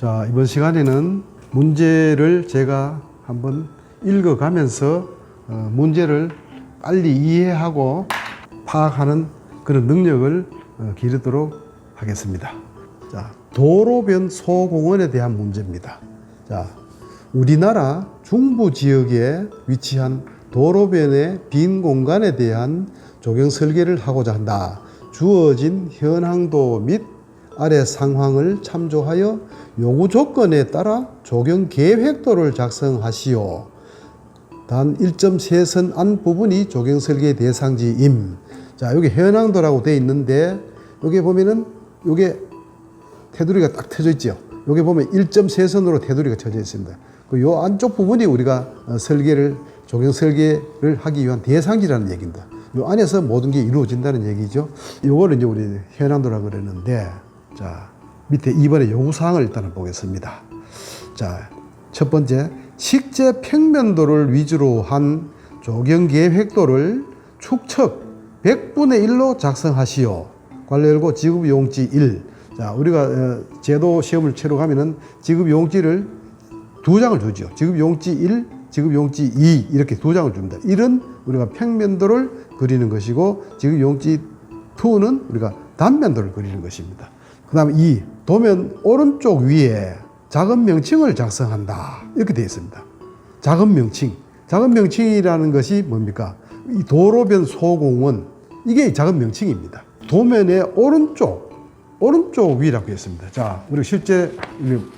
자, 이번 시간에는 문제를 제가 한번 읽어가면서 어, 문제를 빨리 이해하고 파악하는 그런 능력을 어, 기르도록 하겠습니다. 자, 도로변 소공원에 대한 문제입니다. 자, 우리나라 중부 지역에 위치한 도로변의 빈 공간에 대한 조경 설계를 하고자 한다. 주어진 현황도 및 아래 상황을 참조하여 요구 조건에 따라 조경 계획도를 작성하시오. 단 1.3선 안 부분이 조경 설계 대상지임. 자, 여기 현황도라고 돼 있는데 여기 보면은 요게 테두리가 딱 펴져 있죠. 여기 보면 1.3선으로 테두리가 쳐져 있습니다. 그요 안쪽 부분이 우리가 어, 설계를 조경 설계를 하기 위한 대상지라는 얘기입니다. 요 안에서 모든 게 이루어진다는 얘기죠. 요거를 이제 우리 현황도라 그랬는데 자, 밑에 이번에 요구 사항을 일단은 보겠습니다. 자, 첫 번째 식재 평면도를 위주로 한 조경 계획도를 축척 100분의 1로 작성하시오. 관례 열고 지급 용지 1. 자, 우리가 어, 제도 시험을 치러 가면은 지급 용지를 두 장을 주죠. 지급 용지 1, 지급 용지 2 이렇게 두 장을 줍니다. 1은 우리가 평면도를 그리는 것이고 지급 용지 2는 우리가 단면도를 그리는 것입니다. 그 다음에 2 도면 오른쪽 위에 작은 명칭을 작성한다. 이렇게 되어 있습니다. 작은 명칭. 작은 명칭이라는 것이 뭡니까? 이 도로변 소공원 이게 작은 명칭입니다. 도면의 오른쪽 오른쪽 위라고 했습니다. 자, 우리 실제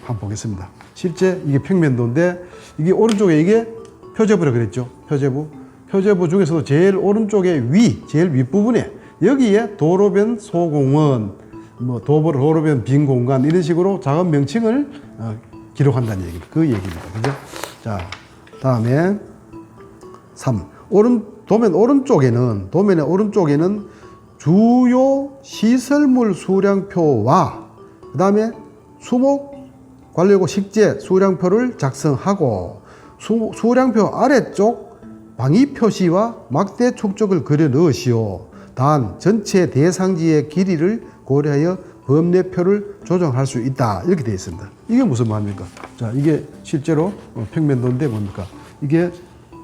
한번 보겠습니다. 실제 이게 평면도인데 이게 오른쪽에 이게 표제부라 그랬죠. 표제부. 표제부 중에서도 제일 오른쪽에 위, 제일 윗부분에 여기에 도로변 소공원, 뭐 도보, 도로변 빈 공간 이런 식으로 작은 명칭을 어, 기록한다는 얘기, 그 얘기입니다. 그죠? 자, 다음에 3. 오른, 도면 오른쪽에는, 도면의 오른쪽에는 주요 시설물 수량표와 그 다음에 수목 관리고 식재 수량표를 작성하고 수, 수량표 아래쪽 방위 표시와 막대 축적을 그려 넣으시오. 단 전체 대상지의 길이를 고려하여 범례표를 조정할 수 있다. 이렇게 되어 있습니다. 이게 무슨 말입니까? 자, 이게 실제로 어, 평면도인데 뭡니까? 이게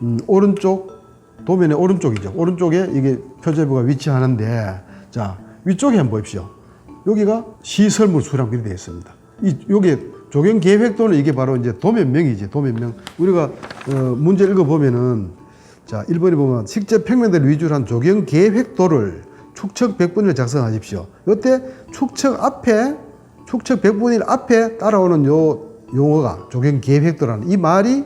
음, 오른쪽 도면의 오른쪽이죠. 오른쪽에 이게 표제부가 위치하는데 자 위쪽에 한번 보십시오. 여기가 시설물 수량별이 되어 있습니다. 이 요게 조경 계획도는 이게 바로 이제 도면명이지 도면명. 우리가 어, 문제 읽어 보면은 자 1번에 보면 식재 평면대를 위주로 한 조경 계획도를 축척 100분을 작성하십시오. 요때 축척 앞에 축척 100분의 1 앞에 따라오는 요 용어가 조경 계획도라는 이 말이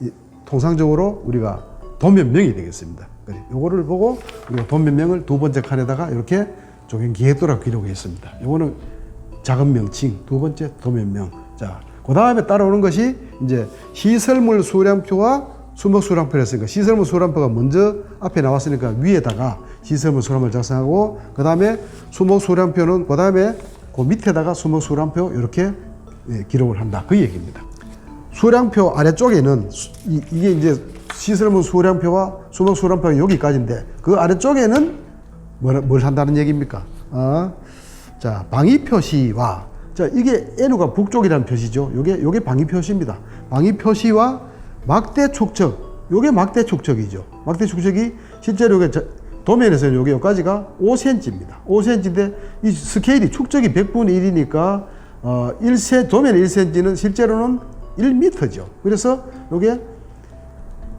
이 통상적으로 우리가 도면명이 되겠습니다. 요거를 보고 우리가 도면명을 두 번째 칸에다가 이렇게 조경 계획도라고 기록했습니다. 요거는 작은 명칭, 두 번째 도면명. 자, 그 다음에 따라오는 것이 이제 시설물 수량표와 수목 수량표를 했으니까 시설물 수량표가 먼저 앞에 나왔으니까 위에다가 시설물 수량표를 작성하고 그 다음에 수목 수량표는 그 다음에 그 밑에다가 수목 수량표 이렇게 예, 기록을 한다. 그 얘기입니다. 수량표 아래쪽에는 수- 이, 게 이제 시설물 수량표와 수목 수량표가 여기까지인데 그 아래쪽에는 뭘, 뭘 한다는 얘기입니까? 어? 자, 방위 표시와 자, 이게 N우가 북쪽이라는 표시죠. 요게 요게 방위 표시입니다. 방위 표시와 막대 축척. 요게 막대 축척이죠. 막대 축척이 실제로 저- 도면에서는 요게 여기까지가 5cm입니다. 5cm인데 이 스케일이 축적이 100분의 1이니까 어 1cm 도면 1cm는 실제로는 1m죠. 그래서 요게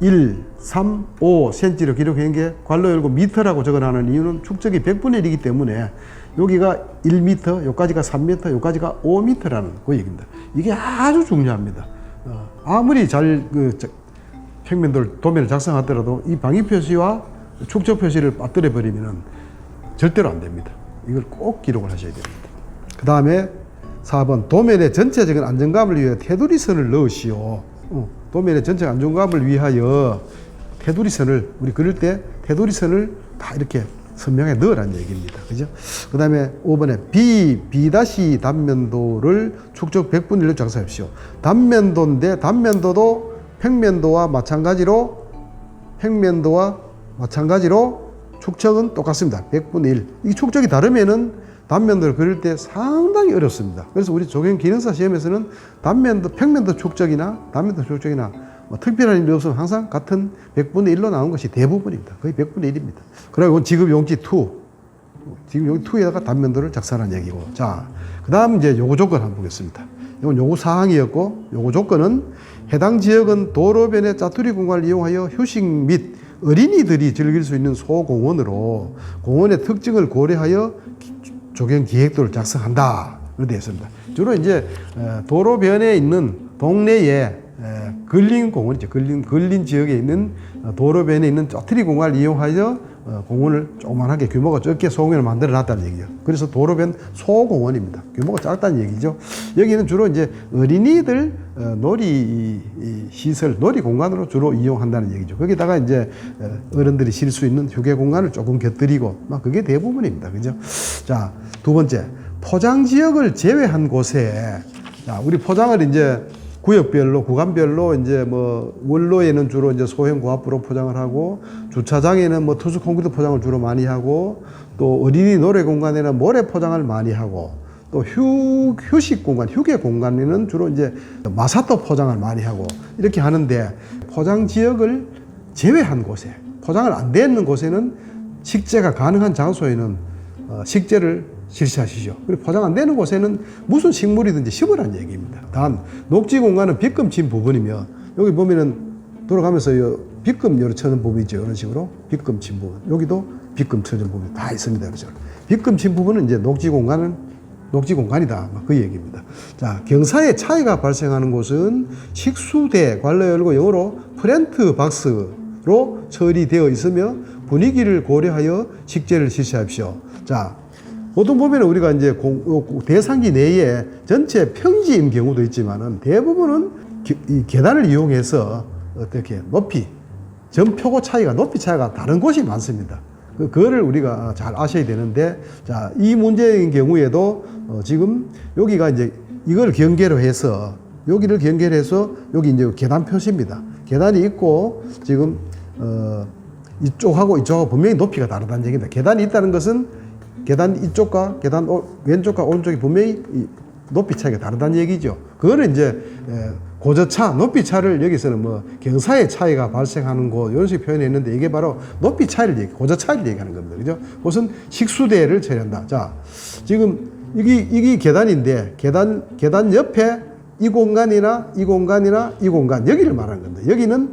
1, 3, 5cm로 기록한 게 관로 열고 미터라고 적어놓는 이유는 축적이 100분의 1이기 때문에 여기가 1m, 여기까지가 3m, 여기까지가 5m라는 그 얘기입니다. 이게 아주 중요합니다. 어, 아무리 잘 그 평면도를 도면을 작성하더라도 이 방위 표시와 축적 표시를 빠뜨려 버리면은 절대로 안 됩니다. 이걸 꼭 기록을 하셔야 됩니다. 그 다음에 4번 도면의 전체적인 안정감을 위해 테두리선을 넣으시오. 어, 도면의 전체 안정감을 위하여 테두리선을 우리 그릴 때 테두리선을 다 이렇게 선명하게 넣으라는 얘기입니다. 그죠? 그 다음에 5번에 B, B 단면도를 축적 100분의 1로 작성하십시오. 단면도인데 단면도도 평면도와 마찬가지로 평면도와 마찬가지로 축척은 똑같습니다. 100분의 1. 이 축척이 다르면은 단면도를 그릴 때 상당히 어렵습니다. 그래서 우리 조경 기능사 시험에서는 단면도 평면도 축적이나 단면도 축적이나 뭐 특별한 일이 없으면 항상 같은 100분의 1로 나온 것이 대부분입니다. 거의 100분의 1입니다. 그리고 지급 용지 2. 지금 여기 2에다가 단면도를 작성한 얘기고. 자, 그 다음 이제 요구 조건 한번 보겠습니다. 이건 요구 사항이었고, 요구 조건은 해당 지역은 도로변의 짜투리 공간을 이용하여 휴식 및 어린이들이 즐길 수 있는 소공원으로 공원의 특징을 고려하여 기- 조경 기획도를 작성한다. 그렇게 있습니다. 주로 이제 어, 도로변에 있는 동네에 에, 근린 공원이죠. 근린, 근린 지역에 있는 어, 도로변에 있는 짜투리 공간을 이용하여 어, 공원을 조그만하게 규모가 적게 소공원을 만들어 놨다는 얘기죠. 그래서 도로변 소공원입니다. 규모가 작다는 얘기죠. 여기는 주로 이제 어린이들 어, 놀이 시설, 놀이 공간으로 주로 이용한다는 얘기죠. 거기다가 이제 어, 어른들이 쉴 수 있는 휴게 공간을 조금 곁들이고 막 그게 대부분입니다. 그죠? 자, 두 번째. 포장 지역을 제외한 곳에 자, 우리 포장을 이제 구역별로 구간별로 이제 뭐 원로에는 주로 이제 소형 고압부로 포장을 하고 주차장에는 뭐 투수 콘크리트 포장을 주로 많이 하고 또 어린이 노래 공간에는 모래 포장을 많이 하고 또 휴, 휴식 공간, 휴게 공간에는 주로 이제 마사토 포장을 많이 하고 이렇게 하는데 포장 지역을 제외한 곳에 포장을 안 되는 곳에는 식재가 가능한 장소에는 어, 식재를 실시하시죠. 그리고 포장 안 되는 곳에는 무슨 식물이든지 심으라는 얘기입니다. 단 녹지 공간은 빗금 친 부분이며 여기 보면은 돌아가면서 요 빗금 요렇게 쳐는 부분 있죠. 이런 식으로 빗금 친 부분. 여기도 빗금 쳐진 부분이 다 있습니다. 그렇죠. 빗금 친 부분은 이제 녹지 공간은 녹지 공간이다. 막그 얘기입니다. 자, 경사의 차이가 발생하는 곳은 식수대 관로 열고 영어로 프렌트 박스로 처리되어 있으며 분위기를 고려하여 식재를 실시하십시오. 자, 보통 보면 우리가 이제 공- 요 대상지 내에 전체 평지인 경우도 있지만은 대부분은 기- 이 계단을 이용해서 어떻게 높이 전표고 차이가 높이 차이가 다른 곳이 많습니다. 그- 그거를 우리가 잘 아셔야 되는데 자, 이 문제인 경우에도 어, 지금 여기가 이제 이걸 경계로 해서 여기를 경계로 해서 여기 이제 계단 표시입니다. 계단이 있고 지금 어, 이쪽하고 이쪽하고 분명히 높이가 다르다는 얘기입니다. 계단이 있다는 것은 계단 이쪽과 계단 오- 왼쪽과 오른쪽이 분명히 이 높이 차이가 다르다는 얘기죠. 그거는 이제 에, 고저차, 높이 차를 여기서는 뭐 경사의 차이가 발생하는 곳 이런 식으로 표현했는데 이게 바로 높이 차이를 얘기, 고저 차이를 얘기하는 겁니다. 그죠? 그것은 식수대를 처리한다. 자, 지금 이게 이게 계단인데 계단 계단 옆에 이 공간이나 이 공간이나 이 공간 여기를 말하는 겁니다. 여기는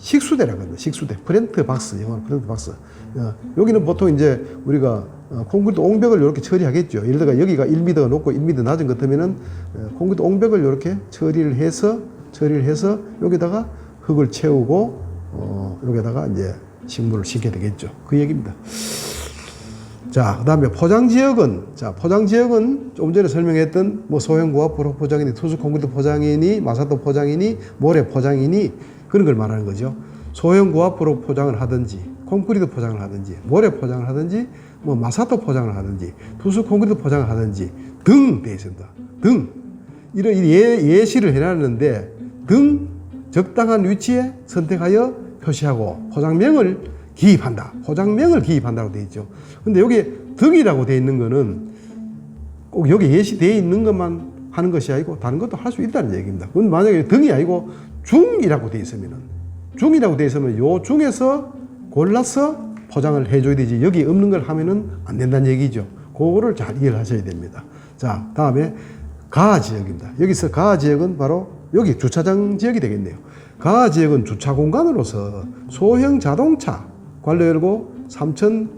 식수대라고 합니다. 식수대. 프렌트 박스. 영어로 프렌트 박스. 어, 여기는 보통 이제 우리가 어, 콘크리트 옹벽을 이렇게 처리하겠죠. 예를 들어 여기가 1m가 높고 1m 낮은 것 같으면은 어, 콘크리트 옹벽을 이렇게 처리를 해서 처리를 해서 여기다가 흙을 채우고 어, 여기다가 이제 식물을 심게 되겠죠. 그 얘기입니다. 자, 그 다음에 포장 지역은, 자, 포장 지역은 조금 전에 설명했던 뭐 소형 고압 포로 포장이니 투수 콘크리트 포장이니 마사토 포장이니 모래 포장이니 그런 걸 말하는 거죠. 소형 고압 포로 포장을 하든지 콘크리트 포장을 하든지 모래 포장을 하든지 뭐 마사토 포장을 하든지 투수 콘크리트 포장을 하든지 등 되어 있습니다. 등. 이런 예, 예시를 해놨는데 등 적당한 위치에 선택하여 표시하고 포장명을 기입한다. 포장명을 기입한다고 되어 있죠. 근데 여기 등이라고 되어 있는 거는 꼭 여기 예시되어 있는 것만 하는 것이 아니고 다른 것도 할 수 있다는 얘기입니다. 그건 만약에 등이 아니고 중이라고 되어 있으면은 중이라고 되어 있으면 요 중에서 골라서 포장을 해줘야 되지 여기 없는 걸 하면은 안 된다는 얘기죠. 그거를 잘 이해를 하셔야 됩니다. 자, 다음에 가하 지역입니다. 여기서 가하 지역은 바로 여기 주차장 지역이 되겠네요. 가하 지역은 주차 공간으로서 소형 자동차 관로 열고 3천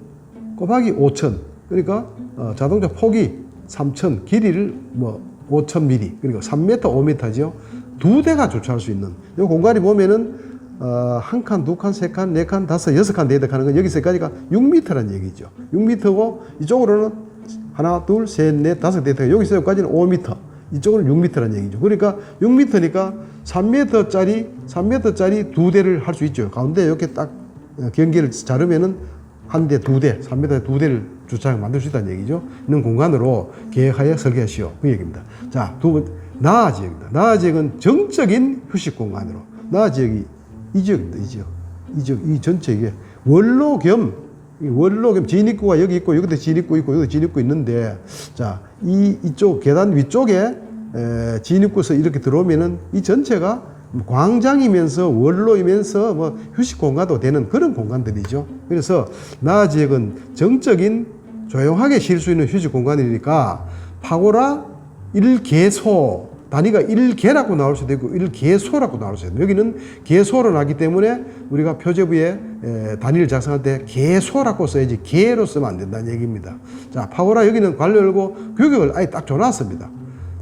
곱하기 5천 그러니까 어, 자동차 폭이 3천 길이를 뭐 5천 미리 그리고 3m 5m죠 두 대가 주차할 수 있는 이 공간이 보면은 어, 한 칸, 두 칸, 세 칸, 네 칸, 다섯, 여섯 칸 대득 하는 건 여기서까지가 6m라는 얘기죠. 6m고 이쪽으로는 하나, 둘, 셋, 넷, 다섯 대득 여기서 여기까지는 5m. 이쪽은 6m라는 얘기죠. 그러니까 6m니까 3m짜리, 3m짜리 두 대를 할 수 있죠. 가운데 이렇게 딱 어, 경계를 자르면은 한 대, 두 대, 3m 두 대를 주차장 만들 수 있다는 얘기죠. 있는 공간으로 계획하여 설계하시오. 그 얘기입니다. 자, 두 번, 나아 지역입니다. 나아 지역은 정적인 휴식 공간으로. 나아 지역이 이 지역입니다. 이 지역. 이 지역, 이 전체 이게 원로 겸이 원로 그럼 진입구가 여기 있고 여기도 진입구 있고 여기도 진입구 있는데 자 이 이쪽 계단 위쪽에 에, 진입구에서 이렇게 들어오면은 이 전체가 뭐 광장이면서 원로이면서 뭐 휴식 공간도 되는 그런 공간들이죠. 그래서 나 지역은 정적인 조용하게 쉴 수 있는 휴식 공간이니까 파고라 일개소 단위가 일개라고 나올 수도 있고 일개소라고 나올 수도 있고 여기는 개소로 나기 때문에 우리가 표제부에 에, 단위를 작성할 때 개소라고 써야지 개로 쓰면 안 된다는 얘기입니다. 자 파고라 여기는 관료 열고 규격을 아예 딱 줘놨습니다.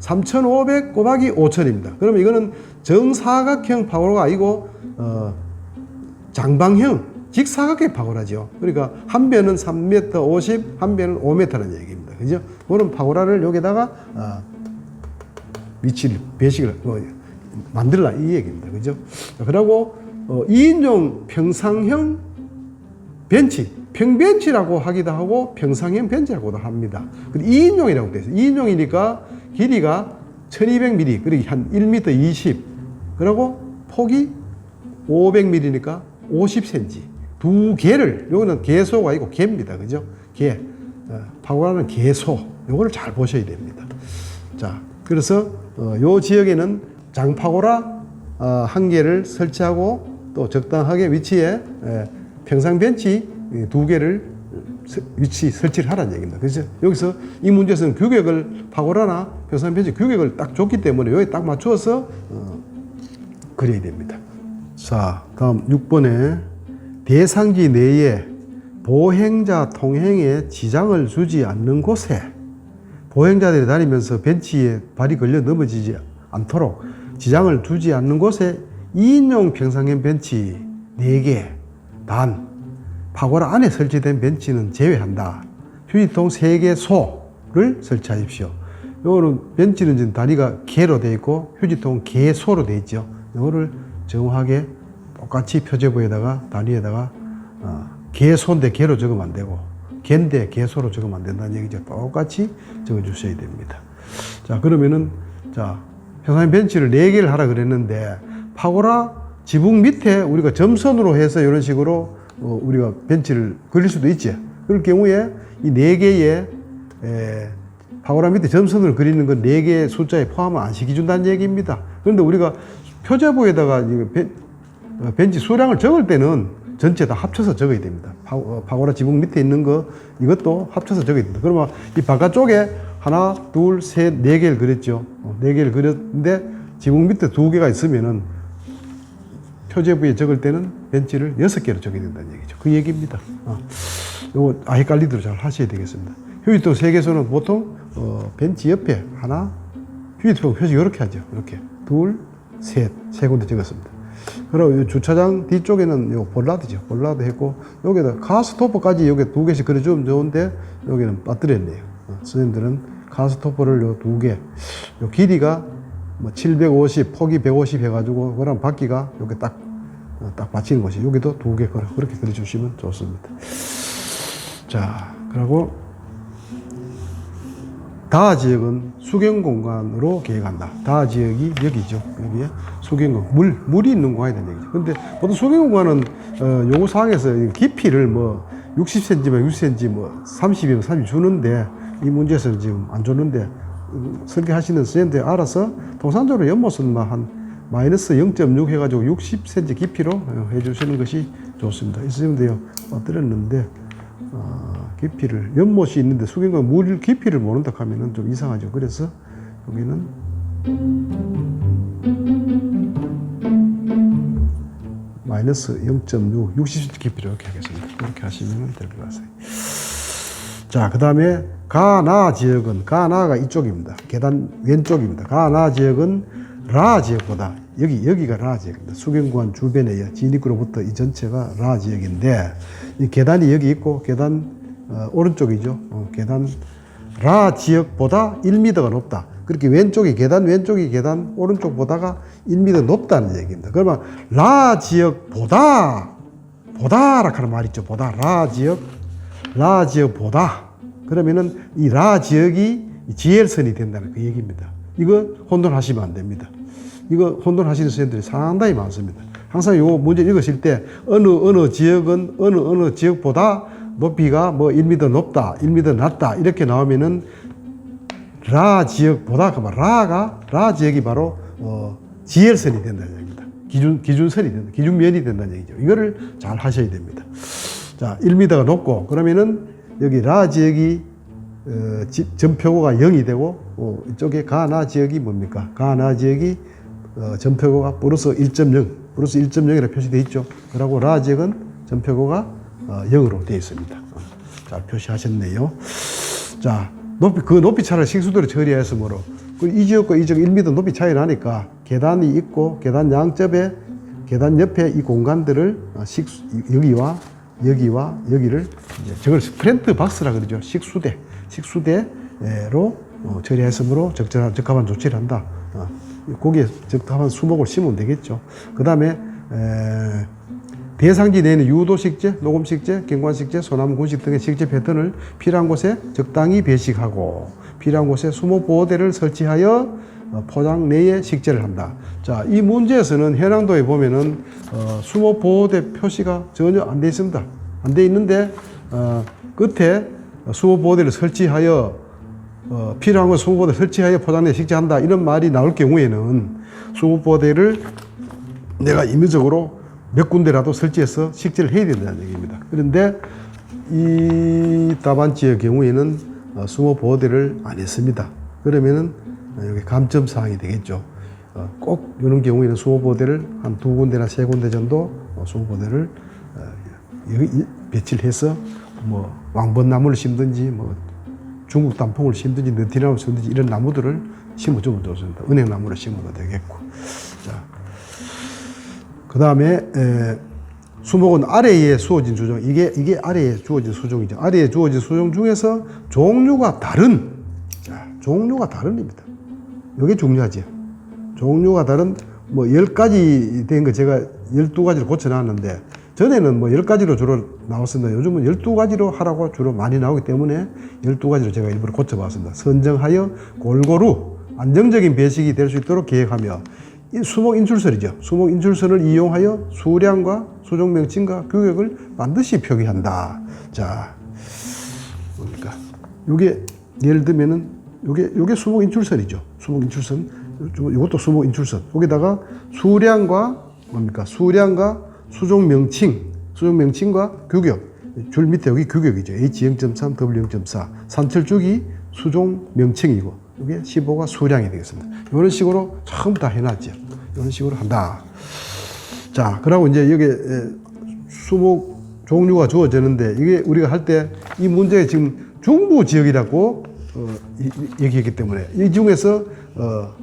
3,500 곱하기 5,000입니다. 그러면 이거는 정사각형 파고라가 아니고 어, 장방형 직사각형 파고라죠. 그러니까 한 배는 3m 50, 한 배는 5m라는 얘기입니다. 그죠? 그런 파고라를 여기다가 어, 위치를 배식을 뭐 만들라 이 얘기입니다. 그죠? 자, 그리고 어, 2인용 평상형 벤치, 평벤치라고 하기도 하고 평상형 벤치라고도 합니다. 근데 2인용이라고 되어 있어요. 2인용이니까 길이가 1200mm, 그리고 한 1m 20. 그리고 폭이 500mm니까 50cm. 두 개를, 요거는 개소가 아니고 개입니다. 그죠? 개. 어, 파고라는 개소. 요거를 잘 보셔야 됩니다. 자, 그래서 어, 요 지역에는 장파고라 어, 한 개를 설치하고 또 적당하게 위치에 에, 평상 벤치 이두 개를 서- 위치 설치를 하라는 얘기입니다. 그래서 여기서 이 문제에서는 규격을 파고라나 평상 벤치 규격을 딱 줬기 때문에 여기 딱 맞추어서 어, 그려야 됩니다. 자, 다음 6번에 대상지 내에 보행자 통행에 지장을 주지 않는 곳에 보행자들이 다니면서 벤치에 발이 걸려 넘어지지 않도록 지장을 두지 않는 곳에 2인용 평상형 벤치 4개, 단, 파고라 안에 설치된 벤치는 제외한다. 휴지통 3개 소를 설치하십시오. 요거는 벤치는 지금 단위가 개로 되어 있고 휴지통 개소로 되어 있죠. 요거를 정확하게 똑같이 표제부에다가 단위에다가 어, 개소인데 개로 적으면 안 되고 개인데 개소로 적으면 안 된다는 얘기죠. 똑같이 적어 주셔야 됩니다. 자, 그러면은 자, 평상 벤치를 4개를 하라 그랬는데 파고라 지붕 밑에 우리가 점선으로 해서 이런 식으로 어, 우리가 벤치를 그릴 수도 있지. 그럴 경우에 이 4개의 에, 파고라 밑에 점선을 그리는 건 4개의 숫자에 포함을 안 시켜준다는 얘기입니다. 그런데 우리가 표제부에다가 벤, 어, 벤치 수량을 적을 때는 전체 다 합쳐서 적어야 됩니다. 파, 어, 파고라 지붕 밑에 있는 거 이것도 합쳐서 적어야 됩니다. 그러면 이 바깥쪽에 하나, 둘, 셋, 네 개를 그렸죠. 어, 네 개를 그렸는데 지붕 밑에 두 개가 있으면은 표제부에 적을 때는 벤치를 여섯 개로 적어야 된다는 얘기죠. 그 얘기입니다. 어. 요거 아 헷갈리도록 잘 하셔야 되겠습니다. 휴지통 세 개소는 보통 어, 벤치 옆에 하나, 휴지통 표시 이렇게 하죠. 이렇게 둘, 셋, 세 군데 적었습니다. 그리고 이 주차장 뒤쪽에는 요 볼라드죠. 볼라드 했고 여기다 가스토퍼까지 여기 두 개씩 그려주면 좋은데 여기는 빠뜨렸네요. 어, 선생님들은 가스토퍼를 요 두 개, 요 길이가 뭐 750, 폭이 150 해가지고 그럼 바퀴가 여기 딱, 어, 딱 받치는 것이 여기도 두 개 걸어 그렇게 그려주시면 좋습니다. 자, 그리고 다 지역은 수경 공간으로 계획한다. 다 지역이 여기죠. 여기에 수경 공 물, 물이 있는 공간이라는 얘기죠. 근데 보통 수경 공간은, 어, 요구사항에서 이 깊이를 뭐 60cm면 60cm, 뭐 30이면 30 주는데 이 문제에서는 지금 안 주는데 음, 설계하시는 선생님들 알아서 통상적으로 연못은 뭐한 마이너스 0.6 해가지고 60cm 깊이로 어, 해주시는 것이 좋습니다. 이 선생님도요, 빠뜨렸는데, 어, 깊이를 연못이 있는데 수경과 물 깊이를 모른다 하면은 좀 이상하죠. 그래서 여기는 마이너스 0.6, 60cm 깊이로 이렇게 하겠습니다. 그렇게 하시면 될 것 같아요. 자, 그 다음에 가나 지역은 가나가 이쪽입니다. 계단 왼쪽입니다. 가나 지역은 라 지역보다 여기 여기가 라 지역입니다. 수경관 주변에 진입구로부터 이 전체가 라 지역인데 이 계단이 여기 있고 계단 어, 오른쪽이죠. 어, 계단 라 지역보다 1m가 높다. 그렇게 왼쪽이 계단 왼쪽이 계단 오른쪽 보다가 1m 높다는 얘기입니다. 그러면 라 지역보다 보다라 하는 말 있죠. 보다 라 지역 라 지역보다 그러면은 이 라 지역이 지엘선이 된다는 그 얘기입니다. 이거 혼돈하시면 안 됩니다. 이거 혼돈하시는 선생님들이 상당히 많습니다. 항상 요 문제 읽으실 때 어느 어느 지역은 어느 어느 지역보다 높이가 뭐 1m 높다, 1m 낮다 이렇게 나오면은 라 지역보다 그만 라가 라 지역이 바로 어, 지열선이 된다는 얘기입니다. 기준 기준선이 된다, 기준면이 된다는 얘기죠. 이거를 잘 하셔야 됩니다. 자, 1m가 높고 그러면은 여기 라 지역이 어, 지, 전표고가 0이 되고 어, 이쪽에 가나 지역이 뭡니까? 가나 지역이 어, 전표고가 플러스 1.0, 플러스 1.0이라 표시되어 있죠. 그리고 라 지역은 전표고가 어, 0으로 되어 있습니다. 어, 잘 표시하셨네요. 자, 높이, 그 높이 차를 식수도로 처리했으므로 그이 지역과 이 지역 1m 높이 차이 나니까 계단이 있고 계단 양접에 계단 옆에 이 공간들을 어, 식수, 여기와 여기와 여기를 이제 저걸 스프렌트 박스라 그러죠. 식수대, 식수대로 어, 처리했으므로 적절한 적합한 조치를 한다. 어, 거기에 적합한 수목을 심으면 되겠죠. 그 다음에 대상지 내에는 유도식재, 녹음식재, 경관식재, 소나무 군식 등의 식재 패턴을 필요한 곳에 적당히 배식하고 필요한 곳에 수목보호대를 설치하여 어, 포장 내에 식재를 한다. 자, 이 문제에서는 해랑도에 보면은 어, 수목보호대 표시가 전혀 안 돼 있습니다. 안 돼 있는데 어, 끝에 수목보호대를 설치하여 어, 필요한 곳 수목보호대 설치하여 포장 내에 식재한다 이런 말이 나올 경우에는 수목보호대를 내가 임의적으로 몇 군데라도 설치해서 식재를 해야 된다는 얘기입니다. 그런데 이 답안지의 경우에는 어, 수모 보호대를 안 했습니다. 그러면은 어, 여기 감점 사항이 되겠죠. 어, 꼭 이런 경우에는 수모 보호대를 한 두 군데나 세 군데 정도 어, 수모 보호대를 어, 배치를 해서 뭐 왕벚나무를 심든지 뭐 중국 단풍을 심든지 느티나무를 심든지 이런 나무들을 심어주면 좋습니다. 은행나무를 심어도 되겠고. 자, 그 다음에 수목은 아래에 주어진 수종 이게 이게 아래에 주어진 수종이죠. 아래에 주어진 수종 중에서 종류가 다른 자, 종류가 다른입니다. 이게 중요하죠. 종류가 다른 뭐열 가지 된 거 제가 열두 가지로 고쳐놨는데 전에는 뭐열 가지로 주로 나왔습니다. 요즘은 열두 가지로 하라고 주로 많이 나오기 때문에 열두 가지로 제가 일부러 고쳐봤습니다. 선정하여 골고루 안정적인 배식이 될 수 있도록 계획하며 이 수목 인출설이죠. 수목 인출설을 이용하여 수량과 수종 명칭과 규격을 반드시 표기한다. 자, 뭡니까? 요게 예를 들면은 요게 요게 수목 인출설이죠. 수목 인출선. 요- 요것도 수목 인출선. 여기다가 수량과 뭡니까? 수량과 수종 명칭, 수종 명칭과 규격. 줄 밑에 여기 규격이죠. H0.3, W0.4. 산철 주기 수종 명칭이고 이게 15가 수량이 되겠습니다. 이런 식으로 처음 다 해놨죠. 이런 식으로 한다. 자, 그러고 이제 여기 에, 수목 종류가 주어지는데 이게 우리가 할 때 이 문제가 지금 중부 지역이라고 어, 얘기했기 때문에 이 중에서 어,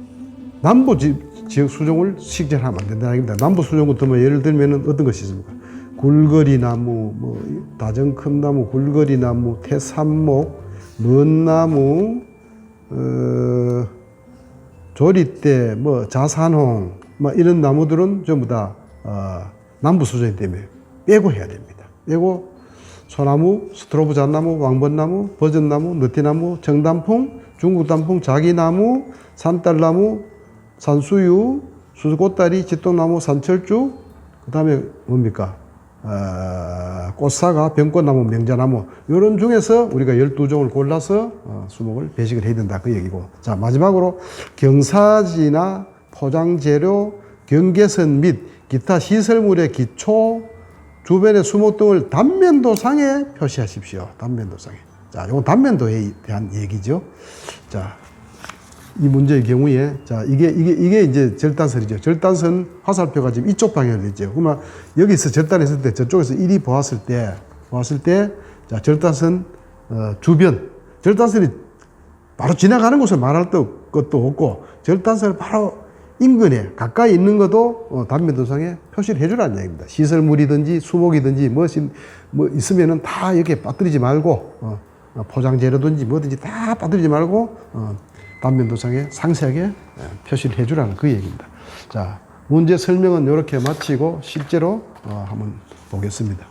남부 지, 지역 수종을 식재하면 안 된다는 얘기입니다. 남부 수종 같은 뭐 예를 들면 어떤 것이 있습니까? 굴거리 나무, 뭐 다정 큰 나무, 굴거리 나무, 태산목, 먼 나무, 어, 조리대, 뭐 자산홍, 뭐 이런 나무들은 전부 다 어, 남부 수준이 때문에 빼고 해야 됩니다. 빼고 소나무, 스트로브 잣나무, 왕벚나무, 버전나무, 느티나무, 정단풍, 중국단풍, 자기나무, 산딸나무, 산수유, 수수꽃다리, 지똥나무, 산철쭉, 그 다음에 뭡니까? 어, 꽃사과, 병꽃나무, 명자나무 이런 중에서 우리가 12종을 골라서 어, 수목을 배식을 해야 된다 그 얘기고 자 마지막으로 경사지나 포장재료, 경계선 및 기타 시설물의 기초 주변의 수목 등을 단면도상에 표시하십시오. 단면도상에. 자, 이건 단면도에 대한 얘기죠. 자, 이 문제의 경우에 자 이게 이게 이게 이제 절단선이죠. 절단선 화살표가 지금 이쪽 방향으로 있죠. 그러면 여기서 절단했을 때 저쪽에서 이리 보았을 때 보았을 때자 절단선 어, 주변 절단선이 바로 지나가는 곳을 말할 것- 것도 없고 절단선 바로 인근에 가까이 있는 것도 어, 단면도상에 표시를 해주라는 얘기입니다. 시설물이든지 수목이든지 무엇이 뭐 있으면은 다 이렇게 빠뜨리지 말고 어, 어, 포장 재료든지 뭐든지 다 빠뜨리지 말고 어, 단면도상에 상세하게 예, 표시를 해주라는 그 얘기입니다. 자 문제 설명은 이렇게 마치고 실제로 어, 한번 보겠습니다.